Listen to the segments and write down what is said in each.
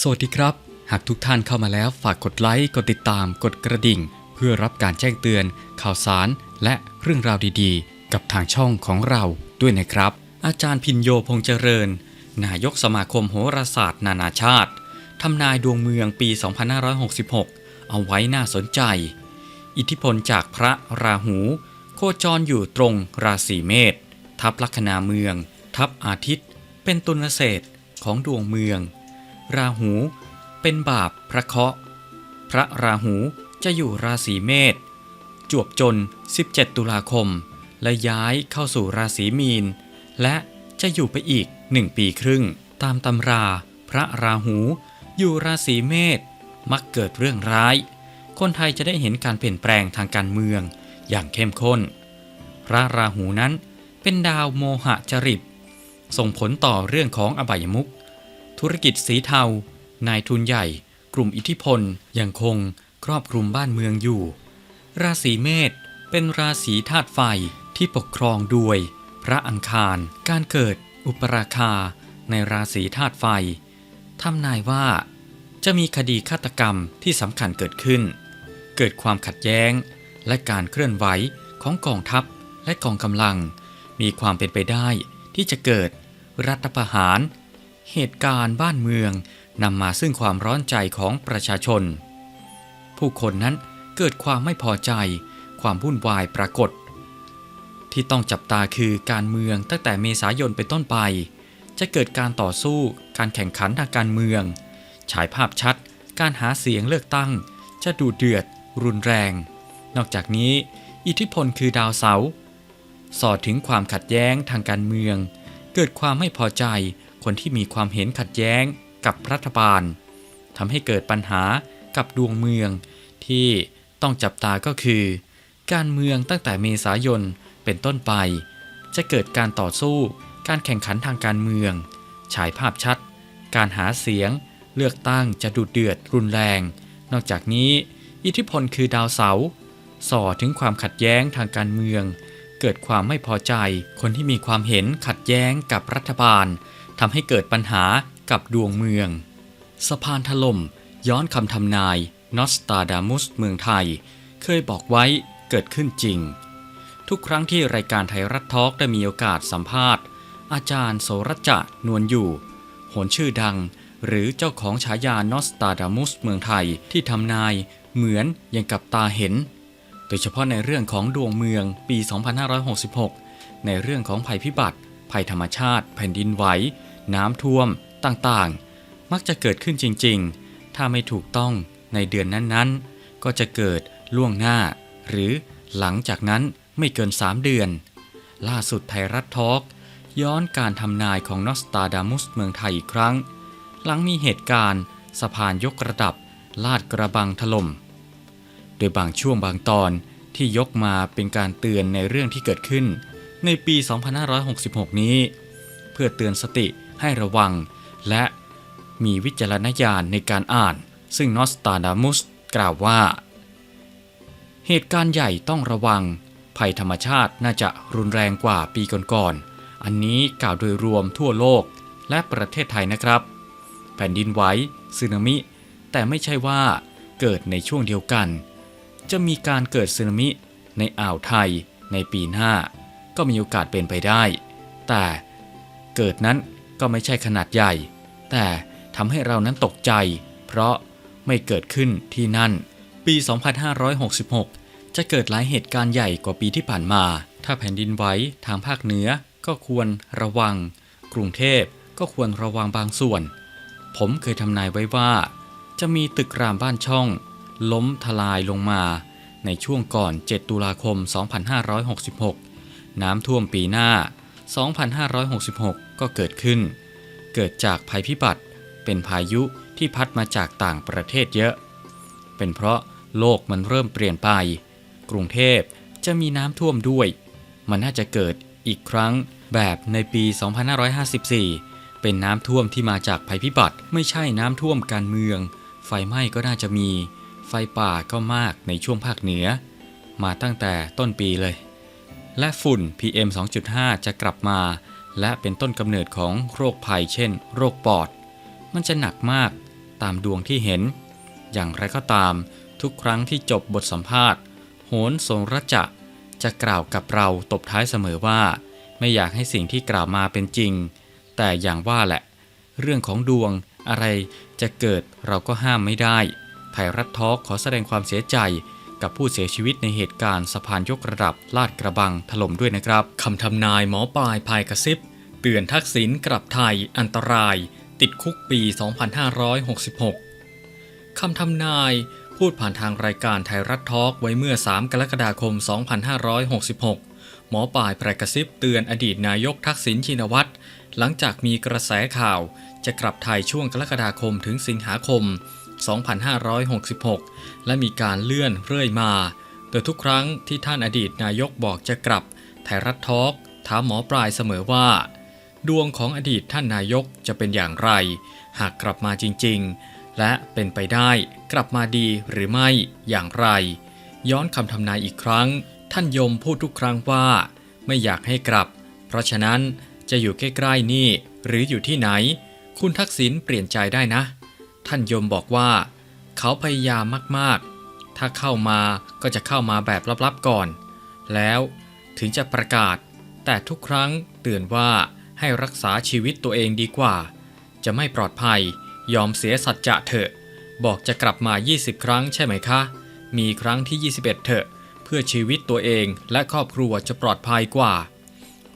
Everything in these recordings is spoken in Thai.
สวัสดีครับ หากทุกท่านเข้ามาแล้วฝากกดไลค์ กดติดตาม กดกระดิ่ง เพื่อรับการแจ้งเตือน ข่าวสาร และเรื่องราวดีๆ กับทางช่องของเราด้วยนะครับ อาจารย์พินโยพงเจริญ นายกสมาคมโหราศาสตร์ นานาชาติทำนายดวงเมืองปี 2566 เอาไว้น่าสนใจ อิทธิพลจากพระราหู โคจรอยู่ตรงราศีเมษทับลัคนาเมือง ทับอาทิตย์ เป็นตุลเศษของดวงเมือง ราหู เป็นบาปพระเคราะห์ พระราหูจะอยู่ราศีเมษ จวบจน 17 ตุลาคม และย้ายเข้าสู่ราศีมีน และจะอยู่ไปอีกหนึ่งปีครึ่ง ตามตำรา พระราหู อยู่ราศีเมษ มักเกิดเรื่องร้าย คนไทยจะได้เห็นการเปลี่ยนแปลงทางการเมืองอย่างเข้มข้น พระราหูนั้นเป็นดาวโมหะจริต ส่งผลต่อเรื่องของอบายมุข ธุรกิจสีเทา นายทุนใหญ่ กลุ่มอิทธิพล ยังคงครอบคลุมบ้านเมืองอยู่ ราศีเมษเป็นราศีธาตุไฟที่ปกครองโดยพระอังคาร การเกิด อุปราคา ในราศีธาตุไฟทำนายว่า จะมีคดีฆาตกรรมที่สำคัญเกิดขึ้น เกิดความขัดแย้ง และการเคลื่อนไหวของกองทัพและกองกำลัง มีความเป็นไปได้ที่จะเกิดรัฐประหาร เหตุการณ์บ้านเมืองนำมาซึ่งความร้อนใจของประชาชน ผู้คนนั้นเกิดความไม่พอใจ ความวุ่นวายปรากฏ ที่ต้องจับตาคือการเมืองตั้งแต่เมษายนเป็นต้นไป จะเกิดการต่อสู้ การแข่งขันทางการเมือง ฉายภาพชัด การหาเสียงเลือกตั้ง จะดูเดือด รุนแรง นอกจากนี้ อิทธิพลคือดาวเสาร์สอดถึงความขัดแย้งทางการเมือง เกิดความไม่พอใจ คนที่มีความเห็นขัดแย้งกับรัฐบาลทำให้เกิดปัญหากับดวงเมือง ที่ต้องจับตาก็คือ การเมืองตั้งแต่เมษายนเป็นต้นไป จะเกิดการต่อสู้ การแข่งขันทางการเมือง ฉายภาพชัด การหาเสียง เลือกตั้งจะดุเดือดรุนแรง นอกจากนี้ อิทธิพลคือดาวเสาร์ส่อถึงความขัดแย้งทางการเมือง เกิดความไม่พอใจ คนที่มีความเห็นขัดแย้งกับรัฐบาล ทำให้เกิดปัญหากับดวงเมือง สะพานถล่มย้อนคำทำนายนอสตาดามุสเมืองไทย เคยบอกไว้เกิดขึ้นจริง ทุกครั้งที่รายการไทยรัฐทอล์กได้มีโอกาสสัมภาษณ์ อาจารย์โสรจะนวลอยู่โหนชื่อดัง หรือเจ้าของฉายานอสตาดามุสเมืองไทยที่ทำนายเหมือนอย่างกับตาเห็น โดยเฉพาะในเรื่องของดวงเมืองปี 2566 ในเรื่องของภัยพิบัติ ภัยธรรมชาติ แผ่นดินไหว น้ำท่วมต่างๆ มักจะเกิดขึ้นจริงๆ ถ้าไม่ถูกต้องในเดือนนั้นๆ ก็จะเกิดล่วงหน้า หรือหลังจากนั้นไม่เกิน 3 เดือน ล่าสุดไทยรัฐทอล์กย้อนการทำนายของนอสตาดามุสเมืองไทยอีกครั้ง หลังมีเหตุการณ์สะพานยกระดับ ลาดกระบังถล่ม โดยบางช่วงบางตอนที่ยกมาเป็นการเตือนในเรื่องที่เกิดขึ้น ในปี 2566 นี้ เพื่อเตือนสติ ให้ระวัง และมีวิจารณญาณในการอ่าน ซึ่งนอสตาดามุสกล่าวว่า เหตุการณ์ใหญ่ต้องระวัง ภัยธรรมชาติน่าจะรุนแรงกว่าปีก่อนๆ อันนี้กล่าวโดยรวมทั่วโลกและประเทศไทยนะครับ แผ่นดินไหวสึนามิ แต่ไม่ใช่ว่าเกิดในช่วงเดียวกัน จะมีการเกิดสึนามิในอ่าวไทยในปีหน้า ก็มีโอกาสเป็นไปได้ แต่เกิดนั้น ก็ไม่ใช่ขนาดใหญ่ แต่ทำให้เรานั้นตกใจ เพราะไม่เกิดขึ้นที่นั่น ปี 2566 จะเกิดหลายเหตุการณ์ใหญ่กว่าปีที่ผ่านมา ถ้าแผ่นดินไหวทางภาคเหนือก็ควรระวัง กรุงเทพก็ควรระวังบางส่วน ผมเคยทำนายไว้ว่า จะมีตึกรามบ้านช่อง ล้มทลายลงมา ในช่วงก่อน 7 ตุลาคม 2566 น้ำท่วมปีหน้า 2566 ก็เกิดขึ้น เกิดจากภัยพิบัติ เป็นพายุที่พัดมาจากต่างประเทศเยอะ เป็นเพราะโลกมันเริ่มเปลี่ยนไป กรุงเทพจะมีน้ำท่วมด้วย มันน่าจะเกิดอีกครั้งแบบในปี 2554 เป็นน้ำท่วมที่มาจากภัยพิบัติ ไม่ใช่น้ำท่วมการเมือง ไฟไหม้ก็น่าจะมี ไฟป่าก็มากในช่วงภาคเหนือ มาตั้งแต่ต้นปีเลย และฝุ่น PM 2.5 จะกลับมา และเป็นต้นกำเนิดของโรคภัยเช่น โรคปอด มันจะหนักมากตามดวงที่เห็น อย่างไรก็ตามทุกครั้งที่จบบทสัมภาษณ์ โหนทรงรัจะจะกล่าวกับเราตบท้ายเสมอว่า ไม่อยากให้สิ่งที่กล่าวมาเป็นจริง แต่อย่างว่าแหละ เรื่องของดวงอะไรจะเกิดเราก็ห้ามไม่ได้ไทยรัฐทอล์กขอแสดงความเสียใจ กับผู้เสียชีวิตในเหตุการณ์สะพานยกระดับลาดกระบังถล่มด้วยนะครับคำทำนายหมอปลายภายกระซิบ เตือนทักษิณกลับไทยอันตราย ติดคุกปี 2566 คำทำนายพูดผ่านทางรายการไทยรัฐทอล์กไว้เมื่อ 3 กรกฎาคม 2566 หมอป่ายปรกระซิบเตือนอดีตนายกทักษิณชินวัตรหลังจากมีกระแสข่าว จะกลับไทยช่วงกรกฎาคมถึงสิงหาคม 2566 และมีการเลื่อนเรื่อยมา โดยทุกครั้งที่ท่านอดีตนายกบอกจะกลับ ไทยรัฐทอล์กถามหมอปลายเสมอว่า ดวงของอดีตท่านนายกจะเป็นอย่างไร หากกลับมาจริง ๆ และเป็นไปได้กลับมาดีหรือไม่อย่างไร ย้อนคำทำนายอีกครั้ง ท่านยมพูดทุกครั้งว่า ไม่อยากให้กลับ เพราะฉะนั้นจะอยู่ใกล้ๆนี่หรืออยู่ที่ไหน คุณทักษิณเปลี่ยนใจได้นะ ท่านยมบอกว่า เขาพยายามมากๆ ถ้าเข้ามาก็จะเข้ามาแบบลับๆก่อน แล้วถึงจะประกาศ แต่ทุกครั้งเตือนว่าให้รักษาชีวิตตัวเองดีกว่า จะไม่ปลอดภัย ยอมเสียสัจจะเถอะ บอกจะกลับมา 20 ครั้งใช่ไหมคะ มีครั้งที่ 21 เถอะ เพื่อชีวิตตัวเองและครอบครัวจะปลอดภัยกว่า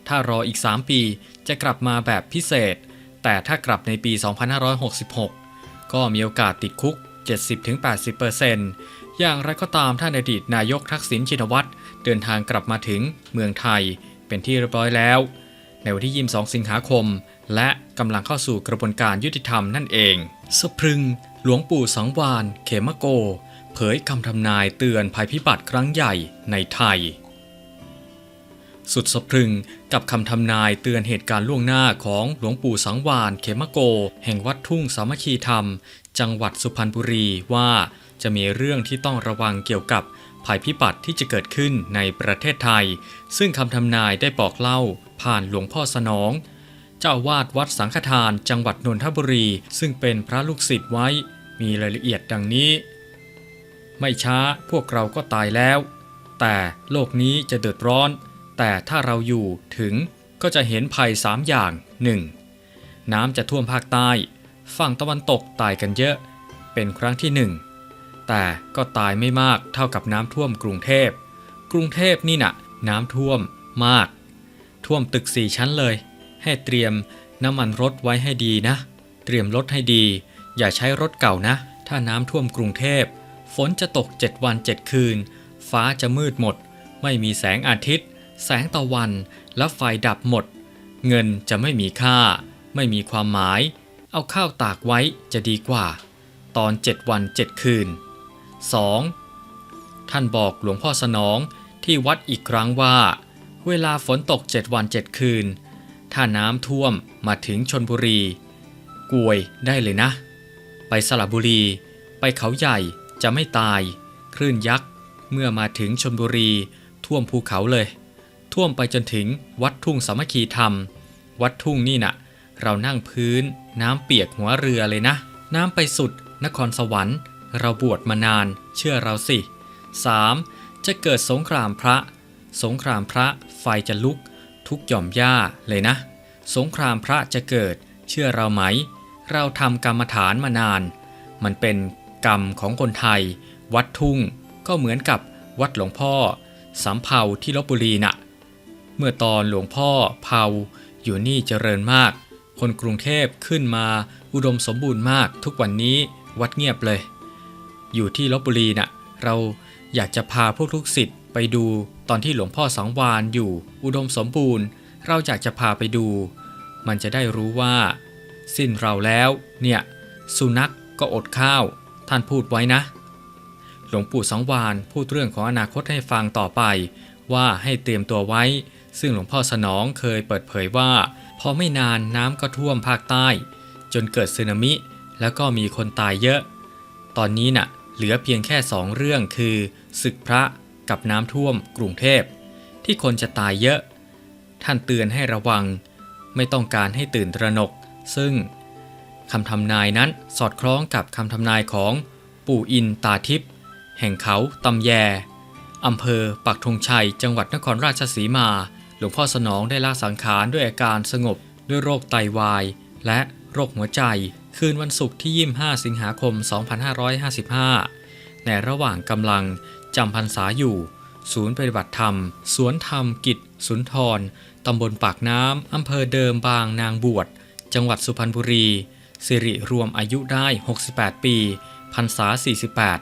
ถ้ารออีก 3 ปีจะกลับมาแบบพิเศษ แต่ถ้ากลับในปี 2566 ก็มีโอกาสติดคุก 70-80%อย่างไรก็ตามท่านอดีตนายกทักษิณชินวัตรเดินทางกลับมาถึงเมืองไทยเป็นที่เรียบร้อยแล้ว ในวันที่ 22 สิงหาคม และกำลังเข้าสู่กระบวนการยุติธรรมนั่นเองสะพรึง หลวงปู่สังวาน เขมโก เผยคำทำนายเตือนภัยพิบัติครั้งใหญ่ในไทย สุดสะพรึงกับคำทำนายเตือนเหตุการณ์ล่วงหน้าของหลวงปู่สังวานเขมโก แห่งวัดทุ่งสามัคคีธรรม จังหวัดสุพรรณบุรีว่าจะมีเรื่องที่ต้องระวังเกี่ยวกับภัยพิบัติที่จะเกิดขึ้นในประเทศไทย ซึ่งคำทำนายได้บอกเล่าผ่านหลวงพ่อสนอง เจ้าอาวาดวัดสังฆทานจังหวัดนนทบุรี ซึ่งเป็นพระลูกศิษย์ไว้ มีรายละเอียดดังนี้ ไม่ช้าพวกเราก็ตายแล้ว แต่โลกนี้จะเดือดร้อน แต่ถ้าเราอยู่ถึงก็จะเห็นภัยสามอย่าง 1. น้ำจะท่วมภาคใต้ ฝั่งตะวันตกตายกันเยอะ เป็นครั้งที่หนึ่งแต่ก็ตายไม่มากเท่ากับน้ำท่วมกรุงเทพ กรุงเทพนี่น่ะ น้ำท่วมมาก ท่วมตึกสี่ชั้นเลย ให้เตรียมน้ำมันรถไว้ให้ดีนะ เตรียมรถให้ดี อย่าใช้รถเก่านะ ถ้าน้ำท่วมกรุงเทพ ฝนจะตก 7 วัน 7 คืน ฟ้าจะมืดหมด ไม่มีแสงอาทิตย์ แสงตะวันและไฟดับหมด เงินจะไม่มีค่า ไม่มีความหมาย เอาข้าวตากไว้จะดีกว่า ตอน7วัน7คืน 2. ท่านบอกหลวงพ่อสนองที่วัดอีกครั้งว่า เวลาฝนตก7วัน7คืน ถ้าน้ำท่วมมาถึงชนบุรี กวยได้เลยนะ ไปสระบุรี ไปเขาใหญ่จะไม่ตาย คลื่นยักษ์เมื่อมาถึงชนบุรีท่วมภูเขาเลย ท่วมไปจนถึงวัดทุ่งสามัคคีธรรม วัดทุ่งนี่น่ะ เรานั่งพื้น น้ำเปียกหัวเรือเลยนะ น้ำไปสุด นครสวรรค์ เราบวชมานาน เชื่อเราสิ 3. จะเกิดสงครามพระ สงครามพระไฟจะลุก ทุกหย่อมหญ้าเลยนะ สงครามพระจะเกิด เชื่อเราไหม เราทำกรรมฐานมานาน มันเป็นกรรมของคนไทย วัดทุ่งก็เหมือนกับวัดหลวงพ่อสำเภาที่ลบบุรีน่ะ เมื่อตอนหลวงพ่อเผาอยู่นี่เจริญมาก คนกรุงเทพขึ้นมาอุดมสมบูรณ์มาก ทุกวันนี้วัดเงียบเลย อยู่ที่ลบบุรีน่ะเราอยากจะพาพวกลูกศิษย์ไปดูตอนที่หลวงพ่อสังวานอยู่อุดมสมบูรณ์ เราอยากจะพาไปดู มันจะได้รู้ว่า สิ้นเราแล้วเนี่ย สุนัขกก็อดข้าว ท่านพูดไว้นะ หลวงปู่สังวานพูดเรื่องของอนาคตให้ฟังต่อไป ว่าให้เตรียมตัวไว้ ซึ่งหลวงพ่อสนองเคยเปิดเผยว่า พอไม่นานน้ำก็ท่วมภาคใต้ จนเกิดสึนามิ แล้วก็มีคนตายเยอะ ตอนนี้น่ะเหลือเพียงแค่สองเรื่องคือศึกพระกับน้ำท่วมกรุงเทพ ที่คนจะตายเยอะ ท่านเตือนให้ระวัง ไม่ต้องการให้ตื่นตระหนก ซึ่งคำทำนายนั้นสอดคล้องกับคำทำนายของปู่อินตาทิพย์แห่งเขาตำแยอำเภอปักธงชัย จังหวัดนครราชสีมา หลวงพ่อสนองได้ละสังขารด้วยอาการสงบด้วยโรคไตวาย และโรคหัวใจ คืนวันศุกร์ที่ 25 สิงหาคม 2555 ในระหว่างกำลังจำพรรษาอยู่ ศูนย์ปฏิบัติธรรม สวนธรรมกิจ สุนทรตำบลปากน้ำอำเภอเดิมบางนางบวช จังหวัดสุพรรณบุรี สิริรวมอายุได้ 68 ปีพรรษา 48